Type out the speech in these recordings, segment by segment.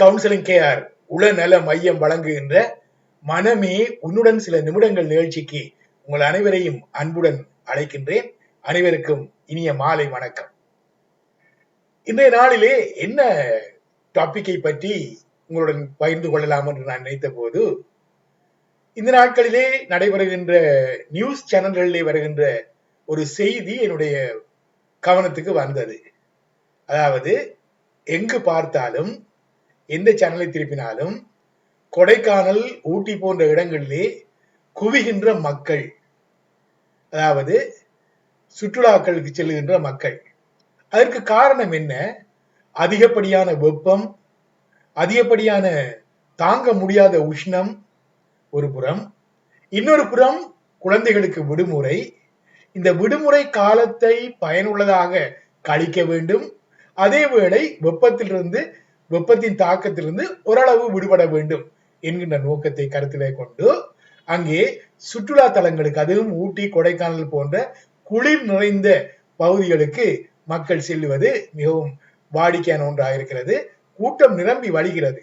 Counselling KR உளநல மையம் வழங்குகின்ற மனமே உன்னுடன் சில நிமிடங்கள் நிகழ்ச்சிக்கு உங்கள் அனைவரையும் அன்புடன் அழைக்கின்றேன். அனைவருக்கும் இனிய மாலை வணக்கம். இன்றைய நாளிலே என்ன டாபிக்கை பற்றி உங்களுடன் பகிர்ந்து கொள்ளலாம் என்று நான் நினைத்த போது இந்த நாட்களிலே நடைபெறுகின்ற நியூஸ் சேனல்களிலே வருகின்ற ஒரு செய்தி என்னுடைய கவனத்துக்கு வந்தது. அதாவது எங்கு பார்த்தாலும் எந்த சேனலை திருப்பினாலும் கொடைக்கானல் ஊட்டி போன்ற இடங்களிலே குவிகின்ற மக்கள். அதாவது சுற்றுலாக்களுக்கு செல்லுகின்ற மக்கள். அதற்கு காரணம் என்ன? அதிகப்படியான வெப்பம் அதிகப்படியான தாங்க முடியாத உஷ்ணம் ஒரு புறம். இன்னொரு புறம் குழந்தைகளுக்கு விடுமுறை. இந்த விடுமுறை காலத்தை பயனுள்ளதாக கழிக்க வேண்டும். அதேவேளை வெப்பத்திலிருந்து வெப்பத்தின் தாக்கத்திலிருந்து ஓரளவு விடுபட வேண்டும் என்கின்ற நோக்கத்தை கருத்திலே கொண்டு அங்கே சுற்றுலா தலங்களுக்கு அதுவும் ஊட்டி கொடைக்கானல் போன்ற குளிர் நிறைந்த பகுதிகளுக்கு மக்கள் செல்லுவது மிகவும் வாடிக்கையான ஒன்றாக இருக்கிறது கூட்டம் நிரம்பி வழிகிறது.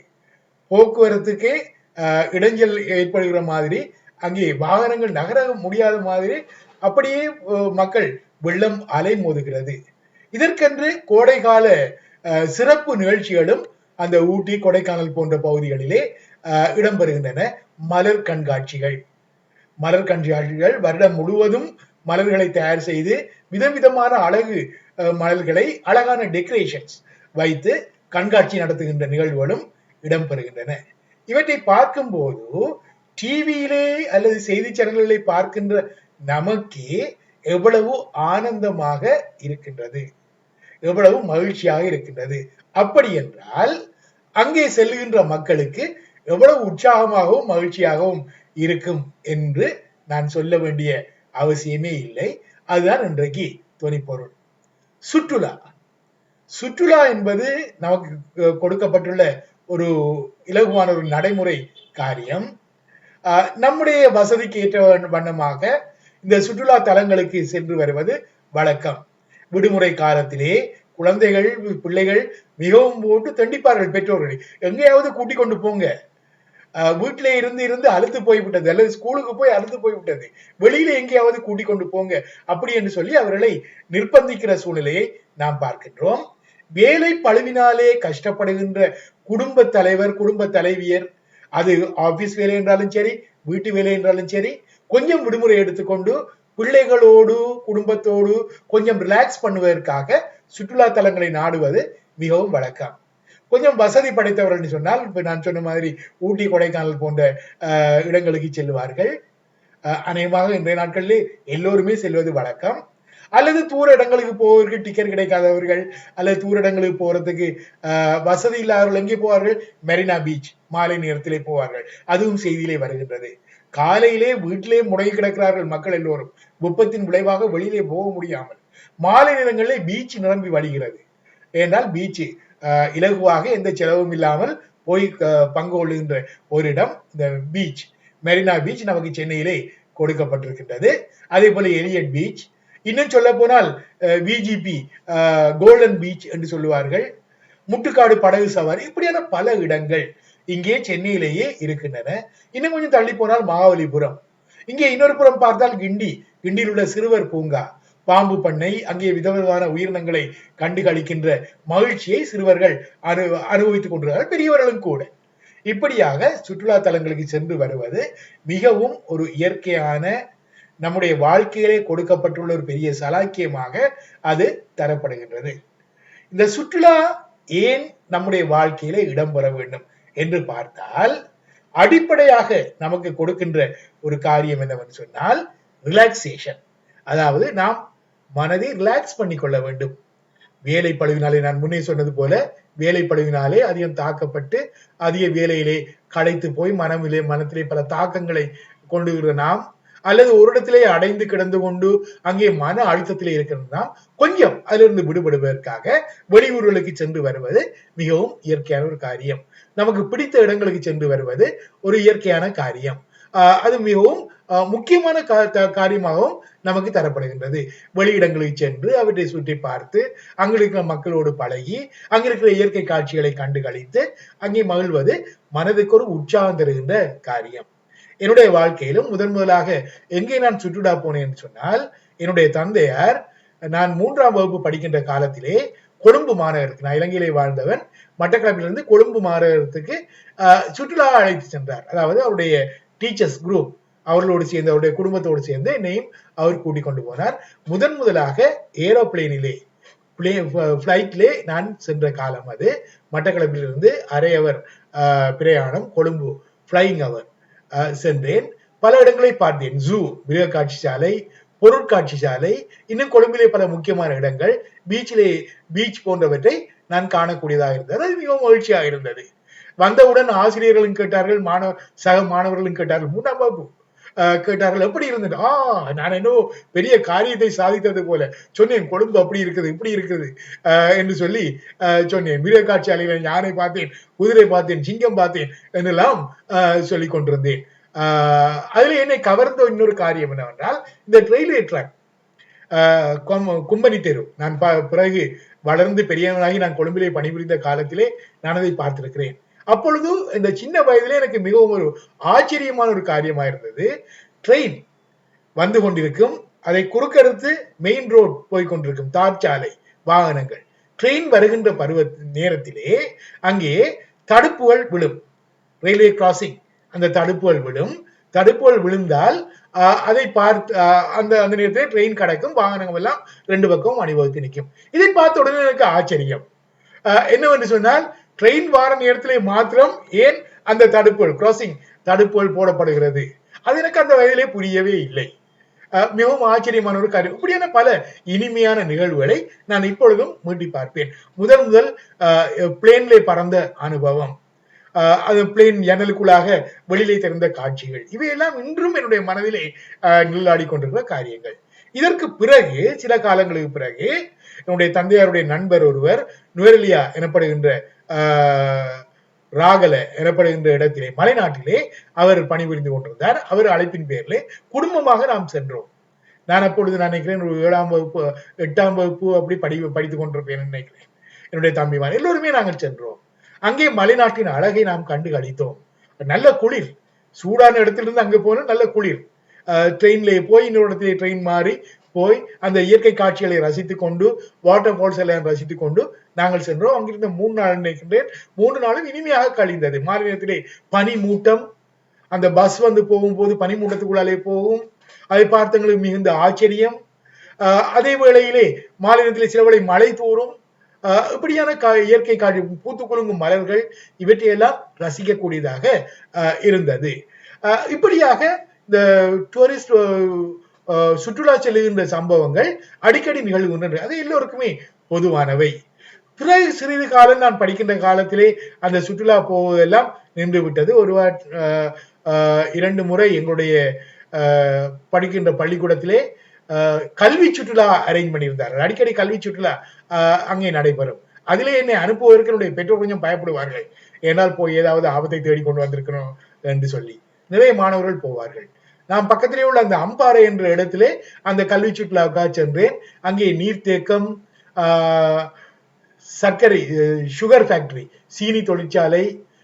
போக்குவரத்துக்கே ஆஹ், இடைஞ்சல் ஏற்படுகிற மாதிரி அங்கே வாகனங்கள் நகர முடியாத மாதிரி அப்படியே மக்கள் வெள்ளம் அலை மோதுகிறது. இதற்கென்று கோடைகால அஹ், சிறப்பு நிகழ்ச்சிகளும் அந்த ஊட்டி கொடைக்கானல் போன்ற பகுதிகளிலே இடம்பெறுகின்றன மலர் கண்காட்சிகள். மலர் கண்காட்சிகள் வருடம் முழுவதும் மலர்களை தயார் செய்து விதவிதமான அழகு மலர்களை அழகான டெக்கரேஷன்ஸ் வைத்து கண்காட்சி நடத்துகின்ற நிகழ்வுகளும் இடம்பெறுகின்றன. இவற்றை பார்க்கும்போது டிவியிலே அல்லது செய்தி சேனல்களை பார்க்கின்ற நமக்கே எவ்வளவு ஆனந்தமாக இருக்கின்றது. எவ்வளவு மகிழ்ச்சியாக இருக்கின்றது. அப்படி என்றால் அங்கே செல்லுகின்ற மக்களுக்கு எவ்வளவு உற்சாகமாகவும் மகிழ்ச்சியாகவும் இருக்கும் என்று நான் சொல்ல வேண்டிய அவசியமே இல்லை. அதுதான் இன்றைக்கு துணிப்பொருள் சுற்றுலா. சுற்றுலா என்பது நமக்கு கொடுக்கப்பட்டுள்ள ஒரு இலகுவான ஒரு நடைமுறை காரியம். ஆஹ், நம்முடைய வசதிக்கு ஏற்ற வண்ணமாக இந்த சுற்றுலா தலங்களுக்கு சென்று வருவது வழக்கம். விடுமுறை காலத்திலே குழந்தைகள் பிள்ளைகள் மிகவும் போட்டு தண்டிப்பார்கள் பெற்றோர்களை. எங்கேயாவது கூட்டிக் கொண்டு போங்க. ஆஹ் வீட்டிலே இருந்து இருந்து அழுத்து போய்விட்டது அல்லது ஸ்கூலுக்கு போய் அழுத்து போய்விட்டது. வெளியில எங்கேயாவது கூட்டிக் கொண்டு போங்க. அப்படி என்று சொல்லி அவர்களை நிர்பந்திக்கிற சூழ்நிலையை நாம் பார்க்கின்றோம். வேலை பழுவினாலே கஷ்டப்படுகின்ற குடும்ப தலைவர் குடும்ப தலைவியர் அது ஆபீஸ் வேலை என்றாலும் சரி வீட்டு வேலை என்றாலும் சரி கொஞ்சம் விடுமுறை எடுத்துக்கொண்டு பிள்ளைகளோடு குடும்பத்தோடு கொஞ்சம் ரிலாக்ஸ் பண்ணுவதற்காக சுற்றுலா தலங்களை நாடுவது மிகவும் வழக்கம். கொஞ்சம் வசதி படைத்தவர்கள் சொன்னால் இப்ப நான் சொன்ன மாதிரி ஊட்டி கொடைக்கானல் போன்ற இடங்களுக்கு செல்வார்கள் அநேகமாக இன்றைய நாட்களில் எல்லோருமே செல்வது வழக்கம். அல்லது தூர இடங்களுக்கு போவதற்கு டிக்கெட் கிடைக்காதவர்கள் அல்லது தூர இடங்களுக்கு போறதுக்கு அஹ், வசதி இல்லாதவர்கள் எங்கே போவார்கள்? மெரினா பீச் மாலை நேரத்திலே போவார்கள். அதுவும் செய்தியிலே வருகின்றது. காலையிலே வீட்டிலே முடங்கி கிடக்கிறார்கள் மக்கள் எல்லோரும். வெப்பத்தின் விளைவாக வெளியிலே போக முடியாமல். மாலை நிலங்களில் பீச் நிரம்பி வழிகிறது. ஏனால் பீச் இலகுவாக எந்த செலவும் இல்லாமல் போய் பங்கு கொள்ளுகின்ற ஒரு இடம் இந்த பீச். மெரினா பீச் நமக்கு சென்னையிலே கொடுக்கப்பட்டிருக்கின்றது. அதே போல எலியட் பீச். இன்னும் சொல்ல போனால் விஜிபி கோல்டன் பீச் என்று சொல்லுவார்கள். முட்டுக்காடு படகு சவாரி இப்படியான பல இடங்கள் இங்கே சென்னையிலேயே இருக்கின்றன. இன்னும் கொஞ்சம் தள்ளி போனால் மகாபலிபுரம் இங்கே இன்னொரு புறம் பார்த்தால் கிண்டி. கிண்டியில் உள்ள சிறுவர் பூங்கா. பாம்பு பண்ணை அங்கே விதவிதமான உயிரினங்களை கண்டு களிக்கின்ற மகிழ்ச்சியை சிறுவர்கள் அனு அனுபவித்துக் கொண்டிருக்கிறார்கள் பெரியவர்களும் கூட. இப்படியாக சுற்றுலா தலங்களுக்கு சென்று வருவது மிகவும் ஒரு இயற்கையான நம்முடைய வாழ்க்கையிலே கொடுக்கப்பட்டுள்ள ஒரு பெரிய சலாக்கியமாக அது தரப்படுகின்றது. இந்த சுற்றுலா ஏன் நம்முடைய வாழ்க்கையில இடம்பெற வேண்டும் என்று பார்த்தால் அடிப்படையாக நமக்கு கொடுக்கின்ற ஒரு காரியம் என்னவென்று சொன்னால் ரிலாக்ஸேஷன் அதாவது நாம் மனதை ரிலாக்ஸ் பண்ணி கொள்ள வேண்டும். வேலை பழுவினாலே நான் முன்னே சொன்னது போல வேலை பழுவினாலே அதிகம் தாக்கப்பட்டு அதிக வேலையிலே களைத்து போய் மனமிலே மனத்திலே பல தாக்கங்களை கொண்டு நாம் அல்லது ஒரு இடத்திலே அடைந்து கிடந்து கொண்டு அங்கே மன அழுத்தத்திலே இருக்கிறதுனா கொஞ்சம் அதிலிருந்து விடுபடுவதற்காக வெளியூர்களுக்கு சென்று வருவது மிகவும் இயற்கையான ஒரு காரியம். நமக்கு பிடித்த இடங்களுக்கு சென்று வருவது ஒரு இயற்கையான காரியம். ஆஹ் அது மிகவும் முக்கியமான காரியமாகவும் நமக்கு தரப்படுகின்றது. வெளியிடங்களுக்கு சென்று அவற்றை சுற்றி பார்த்து அங்கு இருக்கிற மக்களோடு பழகி அங்கிருக்கிற இயற்கை காட்சிகளை கண்டு கழித்து அங்கே மகிழ்வது மனதுக்கு ஒரு உற்சாகம் தருகின்ற காரியம். என்னுடைய வாழ்க்கையிலும் முதன் முதலாக எங்கே நான் சுற்றுலா போனேன் என்று சொன்னால் என்னுடைய தந்தையார் நான் மூன்றாம் வகுப்பு படிக்கின்ற காலத்திலே கொழும்பு மாநகரத்துக்கு நான் இலங்கையிலே வாழ்ந்தவன் மட்டக்களப்பிலிருந்து கொழும்பு மாநகரத்துக்கு ஆஹ், சுற்றுலா அழைத்து சென்றார். அதாவது அவருடைய டீச்சர்ஸ் குரூப். அவர்களோடு சேர்ந்து அவருடைய குடும்பத்தோடு சேர்ந்து என்னையும் அவர் கூட்டிக் கொண்டு போனார். முதன் முதலாக ஏரோப்ளேனிலே பிளே ஃப்ளைட்லே நான் சென்ற காலம் அது. மட்டக்களப்பிலிருந்து அரை அவர் பிரயாணம் கொழும்பு ஃப்ளைங் அவர் சென்றேன். பல இடங்களை பார்த்தேன். ஜூ மிருக காட்சி சாலை பொருட்காட்சி சாலை இன்னும் கொழும்பிலே பல முக்கியமான இடங்கள் பீச்சிலே பீச் போன்றவற்றை நான் காணக்கூடியதாக இருந்தது. அது மிகவும் மகிழ்ச்சியாக இருந்தது. வந்தவுடன் ஆசிரியர்களும் கேட்டார்கள் மாணவர் சக மாணவர்களும் கேட்டார்கள் மூன்றாம் வகுப்பு கேட்டார்கள் எப்படி இருந்தது? ஆ நான் என்ன பெரிய காரியத்தை சாதித்தது போல. சொன்னேன் கொழும்பு அப்படி இருக்குது இப்படி இருக்குது. என்று சொல்லி சொன்னேன். மிருக காட்சி சாலையில யானை பார்த்தேன்? குதிரை பார்த்தேன் சிங்கம் பார்த்தேன் என்றெல்லாம் சொல்லி கொண்டிருந்தேன். ஆஹ், அதுல என்னை கவர்ந்த இன்னொரு காரியம் என்னவென்றால் இந்த ரயில்வே ட்ராக் ஆஹ் கும்பனி தெரு. நான் ப- பிறகு வளர்ந்து பெரியவனாகி நான் கொழும்பிலே பணிபுரிந்த காலத்திலே நான் அதை பார்த்திருக்கிறேன். அப்பொழுது இந்த சின்ன வயதிலே எனக்கு மிகவும் ஒரு ஆச்சரியமான ஒரு காரியமா இருந்தது. ட்ரெயின் வந்து கொண்டிருக்கும். அதை குறுக்கறுத்து மெயின் ரோட் போய் கொண்டிருக்கும் தார் சாலை வாகனங்கள். ட்ரெயின் வருகின்ற பருவ நேரத்திலே அங்கே தடுப்புகள் விழும். ரயில்வே கிராசிங் அந்த தடுப்புகள் விழும். தடுப்புகள் விழுந்தால் ஆஹ், அதை பார்த்து அந்த அந்த நேரத்தில் ட்ரெயின் கடக்கும். வாகனங்கள் எல்லாம் ரெண்டு பக்கமும் அணிவகுத்து நிற்கும். இதை பார்த்த உடனே எனக்கு ஆச்சரியம். ஆஹ், என்னவென்று சொன்னால் ட்ரெயின் வார நேரத்திலே மாத்திரம் ஏன் அந்த தடுப்புகள் கிராசிங் தடுப்புகள் போடப்படுகிறது? அது எனக்கு அந்த வயதிலே புரியவே இல்லை. மிகவும் ஆச்சரியமான ஒரு காரியம். இப்படியான பல இனிமையான நிகழ்வுகளை நான் இப்பொழுதும் மீட்டி பார்ப்பேன். முதல் முதல் பிளேன்லே பறந்த அனுபவம். அது பிளேன் ஜன்னலுக்குள்ளாக வெளியிலே திறந்த காட்சிகள். இவையெல்லாம் இன்றும் என்னுடைய மனதிலே நில்லாடி கொண்டிருக்கிற காரியங்கள். இதற்கு பிறகு சில காலங்களுக்கு பிறகு என்னுடைய தந்தையாருடைய நண்பர் ஒருவர் நுவரெலியா எனப்படுகின்ற ராகல எனப்படுகின்ற இடத்திலே மலைநாட்டிலே அவர் பணிபுரிந்து கொண்டிருந்தார். அவர் அழைப்பின் பேரிலே குடும்பமாக நாம் சென்றோம். நான் அப்பொழுது நான் நினைக்கிறேன் ஒரு ஏழாம் வகுப்பு எட்டாம் வகுப்பு அப்படி படி படித்துக் கொண்டிருப்பேன் நினைக்கிறேன். என்னுடைய தம்பிமார் எல்லோருமே நாங்கள் சென்றோம். அங்கே மலைநாட்டின் அழகை நாம் கண்டு கழித்தோம். நல்ல குளிர். சூடான இடத்திலிருந்து அங்கே போன நல்ல குளிர். ட்ரெயின்ல போய் இன்னொரு இடத்துல ட்ரெயின் மாறி போய் அந்த இயற்கை காட்சிகளை ரசித்துக் கொண்டு வாட்டர் ஃபால்ஸ் எல்லாம் ரசித்துக் கொண்டு நாங்கள் சென்றோம். அங்கிருந்த மூணு நாள் நினைக்கின்றேன். மூன்று நாளும் இனிமையாக கழிந்தது. மாலை நேரத்திலே பனி மூட்டம் அந்த பஸ் வந்து போகும்போது பனி மூட்டத்துக்குள்ளாலே போகும். அதை பார்த்தவங்களுக்கு மிகுந்த ஆச்சரியம். அதே வேளையிலே மாநிலத்திலே சிலவளை சில வேளை மழை தூறும் இப்படியான கா- இயற்கை காட்சி பூத்து குலுங்கும் மலர்கள் இவற்றையெல்லாம் ரசிக்கக்கூடியதாக இருந்தது. இப்படியாக இந்த டூரிஸ்ட் சுற்றுலா செல்லுகின்ற சம்பவங்கள் அடிக்கடி நிகழ்கின்றன. அது எல்லோருக்குமே பொதுவானவை. பிறகு சிறிது காலம் நான் படிக்கின்ற காலத்திலே அந்த சுற்றுலா போவதெல்லாம் நின்று விட்டது ஒரு இரண்டு முறை எங்களுடைய படிக்கின்ற பள்ளிக்கூடத்திலே கல்வி சுற்றுலா அரேஞ்ச் பண்ணியிருந்தார்கள். அடிக்கடி கல்வி சுற்றுலா அங்கே நடைபெறும். அதிலே என்னை அனுப்புவதற்கு என்னுடைய பெற்றோர் கொஞ்சம் பயப்படுவார்கள். ஏனால் போய் ஏதாவது ஆபத்தை தேடி கொண்டு வந்திருக்கணும் என்று சொல்லி. நிறைய மாணவர்கள் போவார்கள். நான் பக்கத்திலே உள்ள அந்த அம்பாறை என்ற இடத்திலே அந்த கல்வி சுற்றுலாவுக்காக சென்றேன். அங்கே நீர்த்தேக்கம் ஆஹ் சர்க்கரை சுகர் ஃபேக்டரி சீனி தொழிற்சாலை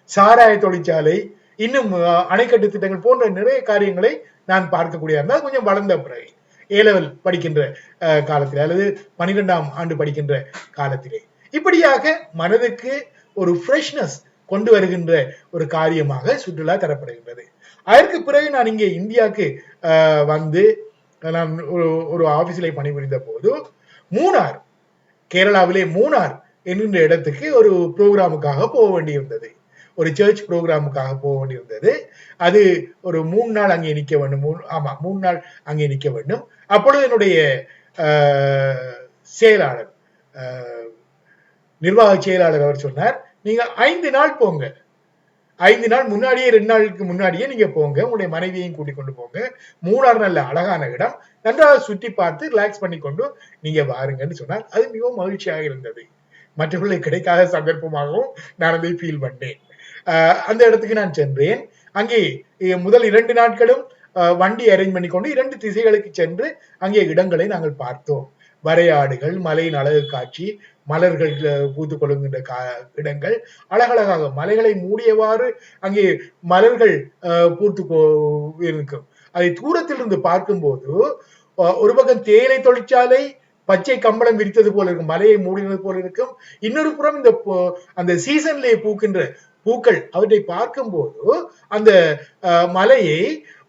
சாராய தொழிற்சாலை இன்னும் அணைக்கட்டு திட்டங்கள் போன்ற நிறைய காரியங்களை நான் பார்க்கக்கூடிய இருந்தால் கொஞ்சம் வளர்ந்த பிறகு ஏ லெவல் படிக்கின்ற அஹ், காலத்திலே அல்லது பனிரெண்டாம் ஆண்டு படிக்கின்ற காலத்திலே. இப்படியாக மனதுக்கு ஒரு ஃப்ரெஷ்னஸ் கொண்டு வருகின்ற ஒரு காரியமாக சுற்றுலா தரப்படுகின்றது. அதற்கு பிறகு நான் இங்கே இந்தியாவுக்கு வந்து நான் ஒரு ஒரு ஆஃபீஸில் பணிபுரிந்த போது மூணார் கேரளாவிலே மூணார் என்கின்ற இடத்துக்கு ஒரு ப்ரோக்ராமுக்காக போக வேண்டியிருந்தது. ஒரு சர்ச் ப்ரோக்ராமுக்காக போக வேண்டியிருந்தது. அது ஒரு மூணு நாள் அங்கே நிற்க வேண்டும். மூணு ஆமா மூணு நாள் அங்கே நிற்க வேண்டும். அப்பொழுது என்னுடைய செயலாளர் நிர்வாக செயலாளர் அவர் சொன்னார் நீங்கள் ஐந்து நாள் போங்க. ஐந்து நாள் முன்னாடியே ரெண்டு நாளுக்கு முன்னாடியே நீங்க போங்க. உங்களுடைய மனைவியையும் கூட்டிக் கொண்டு போங்க. மூணார் நல்ல அழகான இடம். நன்றாக சுற்றி பார்த்து ரிலாக்ஸ் பண்ணி கொண்டு நீங்க வாருங்கன்னு சொன்னார் அது மிகவும் மகிழ்ச்சியாக இருந்தது. மற்றவர்களுக்கு கிடைக்காத சந்தர்ப்பமாகவும் நான் அதை ஃபீல் பண்ணேன். ஆஹ் அந்த இடத்துக்கு நான் சென்றேன். அங்கே முதல் இரண்டு நாட்களும் வண்டி அரேஞ்ச் பண்ணி கொண்டு இரண்டு திசைகளுக்கு சென்று அங்கே இடங்களை நாங்கள் பார்த்தோம். வரையாடுகள் மலையின் அழகு காட்சி மலர்கள் பூத்து கொள்கின்ற கா இடங்கள். அழகழகாக மலைகளை மூடியவாறு அங்கே மலர்கள் பூத்து இருக்கும். அதை தூரத்திலிருந்து பார்க்கும்போது ஒரு பக்கம் தேயிலை தொழிற்சாலை பச்சை கம்பளம் விரித்தது போல இருக்கும் மலையை மூடினது போல இருக்கும். இன்னொரு புறம் இந்த அந்த சீசன்லேயே பூக்கின்ற பூக்கள் அவற்றை பார்க்கும்போது அந்த அஹ், மலையை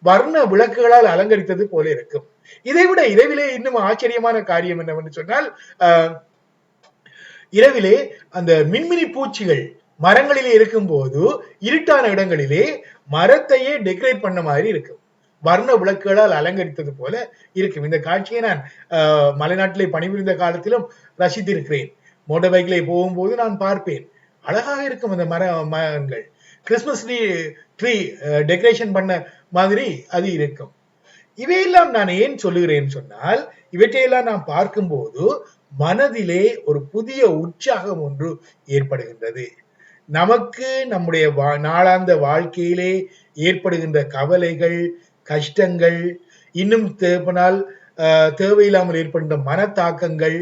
வர்ண விளக்குகளால் அலங்கரித்தது போல இருக்கும். இதைவிட இரவிலே இன்னும் ஆச்சரியமான காரியம் என்னவென்று சொன்னால் இரவிலே அந்த மின்மினி பூச்சிகள் மரங்களிலே இருக்கும்போது இருட்டான இடங்களிலே மரத்தையே டெக்கரேட் பண்ண மாதிரி இருக்கும். வர்ண விளக்குகளால் அலங்கரித்தது போல இருக்கும். இந்த காட்சியை நான் அஹ், மலைநாட்டிலே பணிபுரிந்த காலத்திலும் ரசித்திருக்கிறேன். மோட்டர் பைக்கிலே போகும்போது நான் பார்ப்பேன். அழகாக இருக்கும் அந்த மர மரங்கள். கிறிஸ்மஸ் ட்ரீ ட்ரீ டெக்கரேஷன் பண்ண மாதிரி அது இருக்கும். இவையெல்லாம் நான் ஏன் சொல்லுகிறேன் சொன்னால் இவற்றையெல்லாம் நாம் பார்க்கும்போது மனதிலே ஒரு புதிய உற்சாகம் ஒன்று ஏற்படுகின்றது. நமக்கு நம்முடைய வா- நாளாந்த வாழ்க்கையிலே ஏற்படுகின்ற கவலைகள் கஷ்டங்கள் இன்னும் தேவனால் தேவையில்லாமல் ஏற்படுகின்ற மனத்தாக்கங்கள்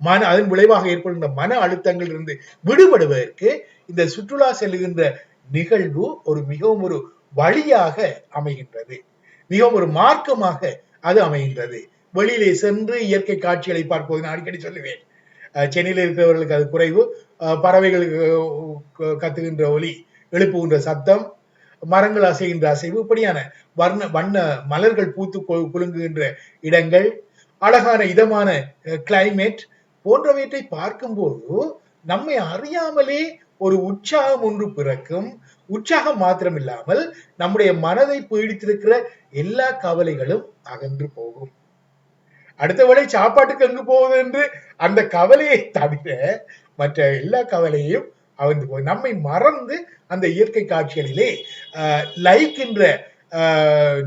மன அதன் விளைவாக ஏற்படுகின்ற மன அழுத்தங்கள் இருந்து விடுபடுவதற்கு இந்த சுற்றுலா செல்லுகின்ற நிகழ்வு ஒரு மிகவும் ஒரு வழியாக அமைகின்றது. மிகவும் ஒரு மார்க்கமாக அது அமைகின்றது. வெளியிலே சென்று இயற்கை காட்சிகளை பார்ப்பது நான் அடிக்கடி சொல்லுவேன். சென்னையில் இருக்கிறவர்களுக்கு அது குறைவு. பறவைகளுக்கு கத்துகின்ற ஒலி எழுப்புகின்ற சத்தம் மரங்கள் அசைகின்ற அசைவு இப்படியான வர்ண வண்ண மலர்கள் பூத்து குலுங்குகின்ற இடங்கள் அழகான இதமான கிளைமேட் போன்றவற்றை பார்க்கும்போது நம்மை அறியாமலே ஒரு உற்சாகம் ஒன்று பிறக்கும். உற்சாகம் மாத்திரமில்லாமல் நம்முடைய மனதை பீடித்திருக்கிற எல்லா கவலைகளும் அகன்று போகும். அடுத்த வேளை சாப்பாட்டுக்கு எங்கு போகுது என்று அந்த கவலையை தவிர மற்ற எல்லா கவலையும் அகன்று போய் நம்மை மறந்து அந்த இயற்கை காட்சிகளிலே ஆஹ், லயிக்கின்ற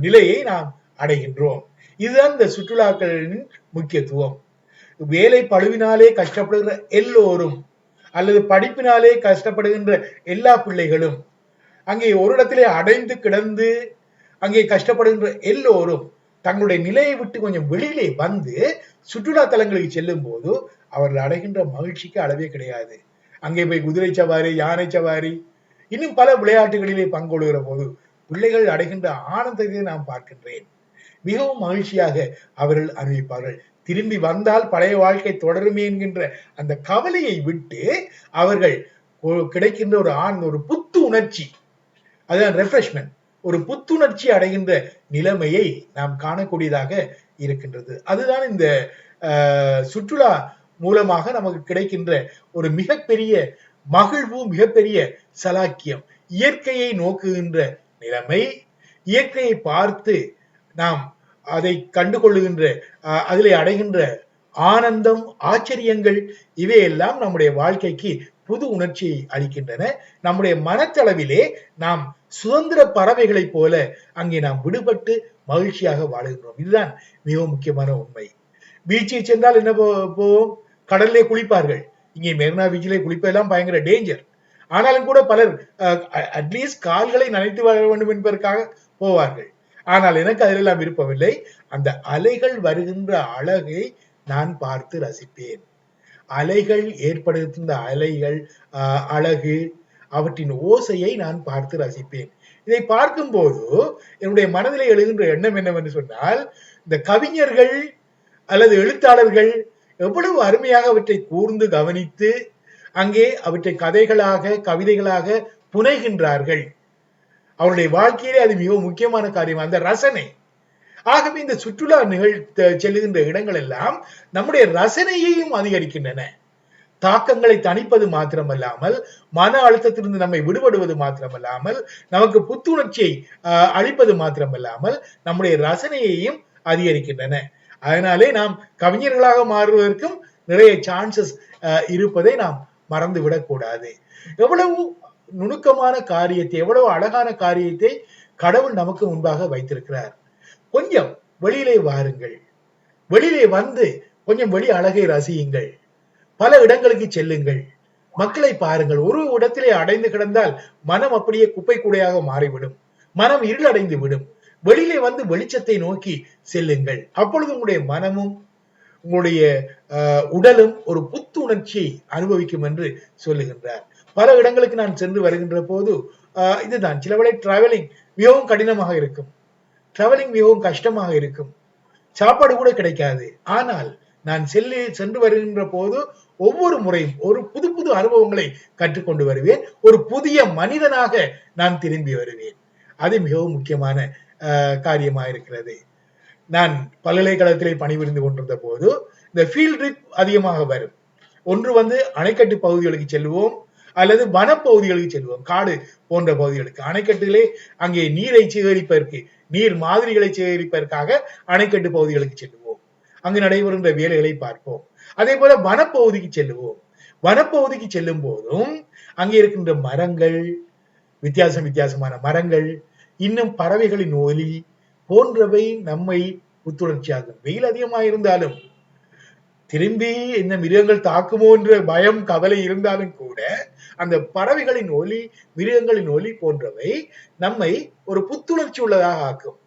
நிலையை நாம் அடைகின்றோம். இதுதான் இந்த சுற்றுலாக்களின் முக்கியத்துவம். வேலை பழுவினாலே கஷ்டப்படுகிற எல்லோரும் அல்லது படிப்பினாலே கஷ்டப்படுகின்ற எல்லா பிள்ளைகளும் அங்கே ஒரு இடத்திலே அடைந்து கிடந்து அங்கே கஷ்டப்படுகின்ற எல்லோரும் தங்களுடைய நிலையை விட்டு கொஞ்சம் வெளியிலே வந்து சுற்றுலா தலங்களுக்கு செல்லும் போது அவர்கள் அடைகின்ற மகிழ்ச்சிக்கு அளவே கிடையாது. அங்கே போய் குதிரை சவாரி யானை சவாரி இன்னும் பல விளையாட்டுகளிலே பங்கொள்கிற போது பிள்ளைகள் அடைகின்ற ஆனந்தத்தை நான் பார்க்கின்றேன். மிகவும் மகிழ்ச்சியாக அவர்கள் அனுபவிப்பார்கள் திரும்பி வந்தால் பழைய வாழ்க்கை தொடருமே என்கின்ற அந்த கவலையை விட்டு அவர்கள் கிடைக்கின்ற ஒரு ஆனந்த ஒரு புத்து உணர்ச்சி அதுதான் ரெஃப்ரெஷ்மெண்ட் ஒரு புத்துணர்ச்சி அடைகின்ற நிலைமையை நாம் காணக்கூடியதாக இருக்கின்றது. அதுதான் இந்த சுற்றுலா மூலமாக நமக்கு கிடைக்கின்ற ஒரு மிகப்பெரிய மகிழ்வு மிகப்பெரிய சலாக்கியம். இயற்கையை நோக்குகின்ற நிலைமை இயற்கையை பார்த்து நாம் அதை கண்டுகொள்ளுகின்ற அஹ், அடைகின்ற ஆனந்தம் ஆச்சரியங்கள் இவையெல்லாம் நம்முடைய வாழ்க்கைக்கு புது உணர்ச்சியை அளிக்கின்றன. நம்முடைய மனத்தளவிலே நாம் சுதந்திர பறவைகளைப் போல அங்கே நாம் விடுபட்டு மகிழ்ச்சியாக வாழுகின்றோம். இதுதான் மிக முக்கியமான உண்மை. பீச்சை சென்றால் என்ன போவோம்? கடல்லே குளிப்பார்கள். இங்கே மெரினா பீச்சிலே குளிப்பதெல்லாம் பயங்கர டேஞ்சர் ஆனாலும் கூட பலர் அட்லீஸ்ட் கால்களை நனைத்து வர வேண்டும் என்பதற்காக போவார்கள். ஆனால் எனக்கு அதிலெல்லாம் விருப்பமில்லை. அந்த அலைகள் வருகின்ற அழகை நான் பார்த்து ரசிப்பேன். அலைகள் ஏற்படுத்துகின்ற அலைகள் அழகு அவற்றின் ஓசையை நான் பார்த்து ரசிப்பேன். இதை பார்க்கும்போது என்னுடைய மனதில் எழுகின்ற எண்ணம் என்னவென்று சொன்னால் இந்த கவிஞர்கள் அல்லது எழுத்தாளர்கள் எவ்வளவு அருமையாக அவற்றை கூர்ந்து கவனித்து அங்கே அவற்றை கதைகளாக கவிதைகளாக புனைகின்றார்கள். அவருடைய வாழ்க்கையிலே அது மிகவும் முக்கியமான காரியம்? அந்த ரசனை. ஆகவே இந்த சுற்றுலா நிகழ்த்த செல்லுகின்ற இடங்கள் எல்லாம் நம்முடைய ரசனையையும் அதிகரிக்கின்றன. தாக்கங்களை தணிப்பது மாத்திரமல்லாமல் மன அழுத்தத்திலிருந்து நம்மை விடுபடுவது மாத்திரமல்லாமல் நமக்கு புத்துணர்ச்சியை அளிப்பது மாத்திரமல்லாமல் நம்முடைய ரசனையையும் அதிகரிக்கின்றன. அதனாலே நாம் கவிஞர்களாக மாறுவதற்கும் நிறைய சான்சஸ் இருப்பதை நாம் மறந்து விடக்கூடாது எவ்வளவு நுணுக்கமான காரியத்தை எவ்வளவு அழகான காரியத்தை கடவுள் நமக்கு முன்பாக வைத்திருக்கிறார். கொஞ்சம் வெளியிலே வாருங்கள். வெளியிலே வந்து கொஞ்சம் வெளி அழகை ரசியுங்கள். பல இடங்களுக்கு செல்லுங்கள். மக்களை பாருங்கள். ஒரு இடத்திலே அடைந்து கிடந்தால் மனம் அப்படியே குப்பை கூடையாக மாறிவிடும். மனம் இருளடைந்து விடும். வெளியிலே வந்து வெளிச்சத்தை நோக்கி செல்லுங்கள். அப்பொழுது உங்களுடைய மனமும் உங்களுடைய உடலும் ஒரு புத்துணர்ச்சியை அனுபவிக்கும் என்று சொல்லுகின்றார். பல இடங்களுக்கு நான் சென்று வருகின்ற போது இதுதான். சில வேளை டிராவலிங் மிகவும் கடினமாக இருக்கும். டிராவலிங் மிகவும் கஷ்டமாக இருக்கும். சாப்பாடு கூட கிடைக்காது. ஆனால் நான் செல்லி சென்று வருகின்ற போது ஒவ்வொரு முறையும் ஒரு புது புது அனுபவங்களை கற்றுக்கொண்டு வருவேன். ஒரு புதிய மனிதனாக நான் திரும்பி வருவேன். அது மிகவும் முக்கியமான காரியமாக இருக்கிறது. நான் பல்கலைக்கழகத்திலே பணிபுரிந்து கொண்டிருந்த போது இந்த ஃபீல்ட் ட்ரிப் அதிகமாக வரும். ஒன்று வந்து அணைக்கட்டு பகுதிகளுக்கு செல்வோம். அல்லது வனப்பகுதிகளுக்கு செல்வோம். காடு போன்ற பகுதிகளுக்கு. அணைக்கட்டுகளே அங்கே நீரை சேகரிப்பதற்கு நீர் மாதிரிகளை சேகரிப்பதற்காக அணைக்கட்டு பகுதிகளுக்கு செல்லுவோம் அங்கு நடைபெறுகின்ற வேலைகளை பார்ப்போம். அதே போல வனப்பகுதிக்கு செல்லுவோம் வனப்பகுதிக்கு செல்லும் போதும் அங்கே இருக்கின்ற மரங்கள் வித்தியாசம் வித்தியாசமான மரங்கள் இன்னும் பறவைகளின் ஒலி போன்றவை நம்மை புத்துணர்ச்சியாகும் வெயில் அதிகமாக இருந்தாலும் திரும்பி இந்த மிருகங்கள் தாக்குமோ என்ற பயம் கவலை இருந்தாலும் கூட அந்த பறவைகளின் ஒலி மிருகங்களின் ஒலி போன்றவை நம்மை ஒரு புத்துணர்ச்சி உள்ளதாக ஆக்கும்.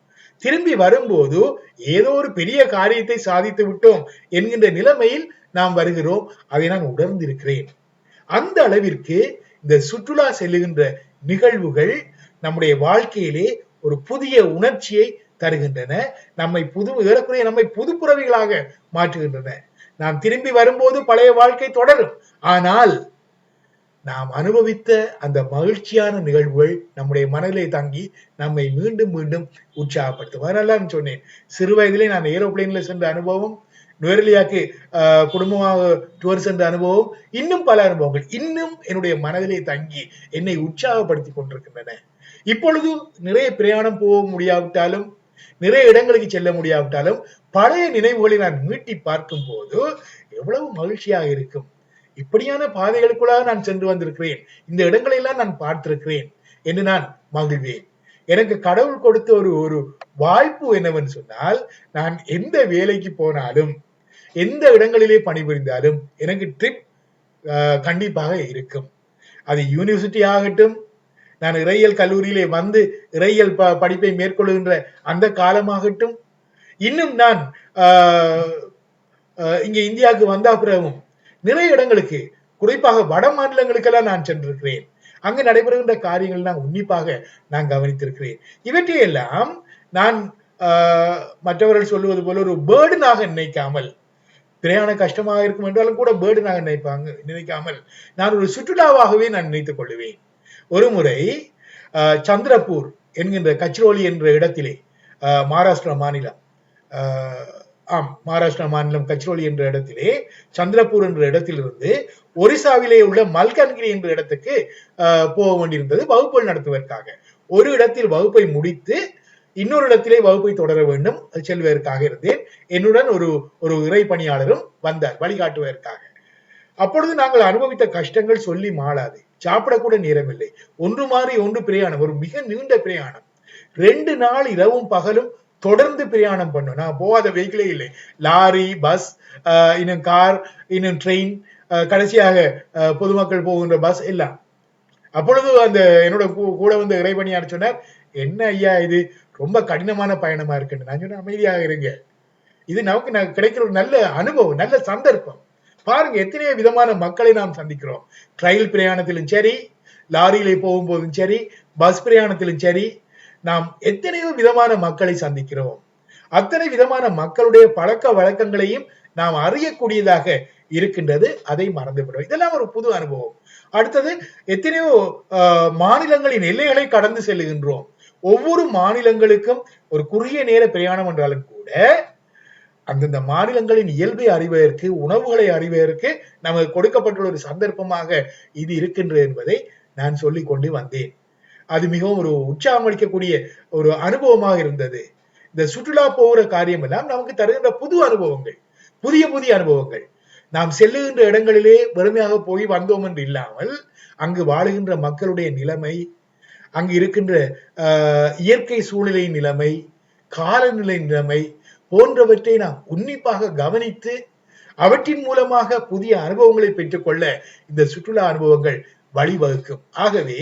திரும்பி வரும்போது ஏதோ ஒரு பெரிய காரியத்தை சாதித்து விட்டோம் என்கின்ற நிலைமையில் நாம் வருகிறோம். அதை நான் உணர்ந்திருக்கிறேன். அந்த அளவிற்கு இந்த சுற்றுலா செல்லுகின்ற நிகழ்வுகள் நம்முடைய வாழ்க்கையிலே ஒரு புதிய உணர்ச்சியை தருகின்றன. நம்மை புது ஏறக்குறைய நம்மை புதுப்புறவிகளாக மாற்றுகின்றன. நாம் திரும்பி வரும்போது பழைய வாழ்க்கை தொடரும். ஆனால் நாம் அனுபவித்த அந்த மகிழ்ச்சியான நிகழ்வுகள் நம்முடைய மனதிலே தங்கி நம்மை மீண்டும் மீண்டும் உற்சாகப்படுத்தும். அதனால நான் சொன்னேன் சிறு வயதிலே நான் ஏரோப்ளைன்ல சென்ற அனுபவம் நுவரெலியாக்கு ஆஹ், குடும்பமாக டூர் சென்ற அனுபவம் இன்னும் பல அனுபவங்கள் இன்னும் என்னுடைய மனதிலே தங்கி என்னை உற்சாகப்படுத்தி கொண்டிருக்கின்றன. இப்பொழுது நிறைய பிரயாணம் போக முடியாவிட்டாலும் நிறைய இடங்களுக்கு செல்ல முடியாவிட்டாலும் பழைய நினைவுகளை நான் மீட்டி பார்க்கும் போது எவ்வளவு மகிழ்ச்சியாக இருக்கும். இப்படியான பாதைகளுக்குள்ளாக நான் சென்று வந்திருக்கிறேன். இந்த இடங்களெல்லாம் நான் பார்த்திருக்கிறேன் என்று நான் மகிழ்வேன். எனக்கு கடவுள் கொடுத்த ஒரு ஒரு வாய்ப்பு என்னவென்று சொன்னால் நான் எந்த வேலைக்கு போனாலும் எந்த இடங்களிலே பணிபுரிந்தாலும் எனக்கு ட்ரிப் கண்டிப்பாக இருக்கும். அது யூனிவர்சிட்டி ஆகட்டும் நான் இறையியல் கல்லூரியிலே வந்து இறையியல் ப படிப்பை மேற்கொள்கின்ற அந்த காலமாகட்டும் இன்னும் நான் ஆஹ், இங்கே இந்தியாவுக்கு வந்த பிறகும் நிறைய இடங்களுக்கு குறிப்பாக வட மாநிலங்களுக்கெல்லாம் நான் சென்றிருக்கிறேன். அங்கு நடைபெறுகின்ற காரியங்கள் நான் உன்னிப்பாக நான் கவனித்திருக்கிறேன். இவற்றையெல்லாம் நான் ஆஹ், மற்றவர்கள் சொல்லுவது போல ஒரு பேர்டனாக நினைக்காமல் பிரயாணம் கஷ்டமாக இருக்கும் என்றாலும் கூட பேர்டனாக நினைப்பாங்க நினைக்காமல் நான் ஒரு சுற்றுலாவாகவே நான் நினைத்துக் கொள்ளுவேன் ஒரு முறை என்கின்ற கச்ரோலி என்ற இடத்திலே ஆஹ், மகாராஷ்டிரா மாநிலம் ஆஹ், ஆம் மகாராஷ்டிரா மாநிலம் கச்ரோலி என்ற இடத்திலே சந்திரப்பூர் என்ற இடத்திலிருந்து ஒரிசாவிலே உள்ள மல்கன்கிரி என்ற இடத்துக்கு ஆஹ், போக வேண்டியிருந்தது வகுப்புகள் நடத்துவதற்காக. ஒரு இடத்தில் வகுப்பை முடித்து இன்னொரு இடத்திலே வகுப்பை தொடர வேண்டும் செல்வதற்காக இருந்தேன். என்னுடன் ஒரு ஒரு இறை பணியாளரும் வந்தார் வழிகாட்டுவதற்காக. அப்பொழுது நாங்கள் அனுபவித்த கஷ்டங்கள் சொல்லி மாளாது. சாப்பிடக்கூட நேரம் இல்லை ஒன்று மாறி ஒன்று பிரயாணம் ஒரு மிக நீண்ட பிரயாணம். ரெண்டு நாள் இரவும் பகலும் தொடர்ந்து பிரயாணம் பண்ணும். நான் போகாத வெஹிக்கிளே இல்லை. லாரி பஸ் ஆஹ், இன்னும் கார் இன்னும் ட்ரெயின் கடைசியாக பொதுமக்கள் போகின்ற பஸ் எல்லாம். அப்பொழுது அந்த என்னோட கூ- கூட வந்து இறைபணியார் சொன்னார் என்ன ஐயா இது? ரொம்ப கடினமான பயணமா இருக்குன்னு. நான் சொன்னேன் அமைதியாக இருங்க. இது நமக்கு நான் கிடைக்கிற ஒரு நல்ல அனுபவம் நல்ல சந்தர்ப்பம். பாருங்க எத்தனையோ விதமான மக்களை நாம் சந்திக்கிறோம். ரயில் பிரயாணத்திலும் சரி லாரியிலே போகும்போதும் சரி பஸ் பிரயாணத்திலும் சரி நாம் எத்தனையோ விதமான மக்களை சந்திக்கிறோம். அத்தனை விதமான மக்களுடைய பழக்க வழக்கங்களையும் நாம் அறியக்கூடியதாக இருக்கின்றது. அதை மறந்துவிடும் இதெல்லாம் ஒரு புது அனுபவம். அடுத்தது எத்தனையோ ஆஹ், மாநிலங்களின் எல்லைகளை கடந்து செல்லுகின்றோம். ஒவ்வொரு மாநிலங்களுக்கும் ஒரு குறுகிய நேர பிரயாணம் என்றாலும் கூட அந்தந்த மாநிலங்களின் இயல்பை அறிவதற்கு உணவுகளை அறிவதற்கு நமக்கு கொடுக்கப்பட்டுள்ள ஒரு சந்தர்ப்பமாக இது இருக்கின்றது என்பதை நான் சொல்லிக் கொண்டு வந்தேன். அது மிகவும் ஒரு உற்சாகம் அளிக்கக்கூடிய ஒரு அனுபவமாக இருந்தது. இந்த சுற்றுலா போகிற காரியம் எல்லாம் நமக்கு தருகின்ற புது அனுபவங்கள் புதிய புதிய அனுபவங்கள். நாம் செல்லுகின்ற இடங்களிலே வெறுமையாக போய் வந்தோம் என்று இல்லாமல் அங்கு வாழுகின்ற மக்களுடைய நிலைமை அங்கு இருக்கின்ற ஆஹ், இயற்கை சூழ்நிலை நிலைமை காலநிலை நிலைமை போன்றவற்றை நாம் உன்னிப்பாக கவனித்து அவற்றின் மூலமாக புதிய அனுபவங்களை பெற்றுக்கொள்ள இந்த சுற்றுலா அனுபவங்கள் வழிவகுக்கும். ஆகவே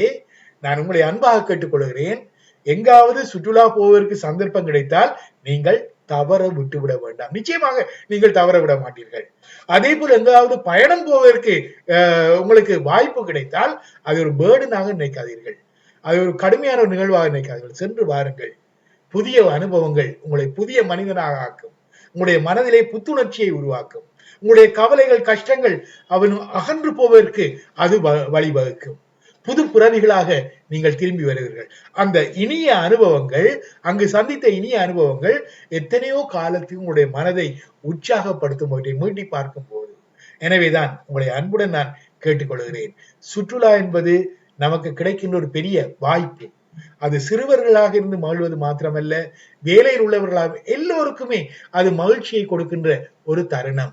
நான் உங்களை அன்பாக கேட்டுக்கொள்கிறேன். எங்காவது சுற்றுலா போவதற்கு சந்தர்ப்பம் கிடைத்தால் நீங்கள் தவற விட்டுவிட வேண்டாம். நிச்சயமாக நீங்கள் தவற விட மாட்டீர்கள். அதே போல் எங்காவது பயணம் போவதற்கு அஹ், உங்களுக்கு வாய்ப்பு கிடைத்தால் அது ஒரு பேர்டனாக நினைக்காதீர்கள். அது ஒரு கடுமையான ஒரு நிகழ்வாக நினைக்காதீர்கள். சென்று வாருங்கள். புதிய அனுபவங்கள் உங்களை புதிய மனிதனாக ஆக்கும். உங்களுடைய மனதிலே புத்துணர்ச்சியை உருவாக்கும். உங்களுடைய கவலைகள் கஷ்டங்கள் அவன் அகன்று போவதற்கு அது வ- வழிவகுக்கும். புது புறவிகளாக நீங்கள் திரும்பி வருவீர்கள். அந்த இனிய அனுபவங்கள் அங்கு சந்தித்த இனிய அனுபவங்கள் எத்தனையோ காலத்துக்கு உங்களுடைய மனதை உற்சாகப்படுத்தும் அவற்றை மீட்டி பார்க்கும் போது. எனவேதான் உங்களை அன்புடன் நான் கேட்டுக்கொள்கிறேன். சுற்றுலா என்பது நமக்கு கிடைக்கின்ற ஒரு பெரிய வாய்ப்பு. அது சிறுவர்களாக இருந்து மகிழ்வது மாத்திரமல்ல வேலையில் உள்ளவர்களாக எல்லோருக்குமே அது மகிழ்ச்சியை கொடுக்கின்ற ஒரு தருணம்.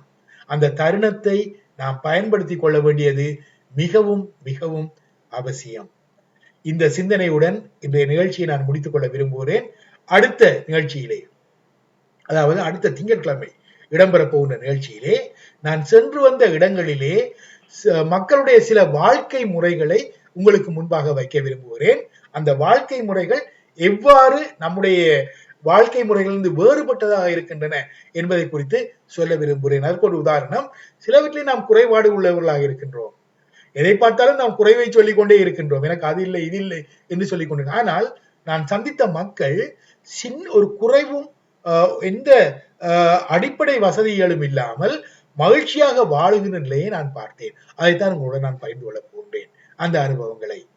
அந்த தருணத்தை நாம் பயன்படுத்தி கொள்ள வேண்டியது மிகவும் மிகவும் அவசியம். இந்த சிந்தனையுடன் இன்றைய நிகழ்ச்சியை நான் முடித்துக் கொள்ள விரும்புகிறேன். அடுத்த நிகழ்ச்சியிலே அதாவது அடுத்த திங்கட்கிழமை இடம்பெறப் போகின்ற நிகழ்ச்சியிலே நான் சென்று வந்த இடங்களிலே மக்களுடைய சில வாழ்க்கை முறைகளை உங்களுக்கு முன்பாக வைக்க விரும்புகிறேன். அந்த வாழ்க்கை முறைகள் எவ்வாறு நம்முடைய வாழ்க்கை முறைகளிலிருந்து வேறுபட்டதாக இருக்கின்றன என்பதை குறித்து சொல்ல விரும்புகிறேன். அதற்கு ஒரு உதாரணம் சிலவற்றில் நாம் குறைபாடு உள்ளவர்களாக இருக்கின்றோம். எதை பார்த்தாலும் நாம் குறைவை சொல்லிக் கொண்டே இருக்கின்றோம். எனக்கு அது இல்லை இது இல்லை என்று சொல்லிக் கொண்டு ஆனால் நான் சந்தித்த மக்கள் சின் ஒரு குறைவும் ஆஹ், எந்த அடிப்படை வசதிகளும் இல்லாமல் மகிழ்ச்சியாக வாழுகின்ற நிலையை நான் பார்த்தேன். அதைத்தான் உங்களுடன் நான் பகிர்ந்து கொள்ள போன்றேன் அந்த அனுபவங்களை.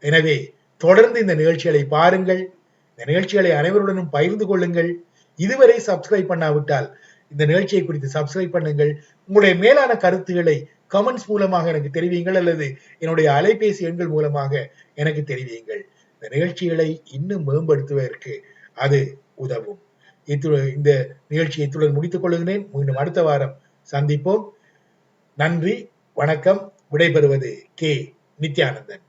எனவே தொடர்ந்து இந்த நிகழ்ச்சிகளை பாருங்கள். இந்த நிகழ்ச்சிகளை அனைவருடனும் பகிர்ந்து கொள்ளுங்கள். இதுவரை சப்ஸ்கிரைப் பண்ணாவிட்டால் இந்த நிகழ்ச்சியை குறித்து சப்ஸ்கிரைப் பண்ணுங்கள். உங்களுடைய மேலான கருத்துக்களை கமெண்ட்ஸ் மூலமாக எனக்கு தெரிவியுங்கள் அல்லது என்னுடைய அலைபேசி எண்கள் மூலமாக எனக்கு தெரிவியுங்கள். இந்த நிகழ்ச்சிகளை இன்னும் மேம்படுத்துவதற்கு அது உதவும். இத்துடன் இந்த நிகழ்ச்சியை இத்துடன் முடித்துக் கொள்கிறேன். மீண்டும் அடுத்த வாரம் சந்திப்போம். நன்றி வணக்கம். விடைபெறுவது கே. நித்யானந்தன்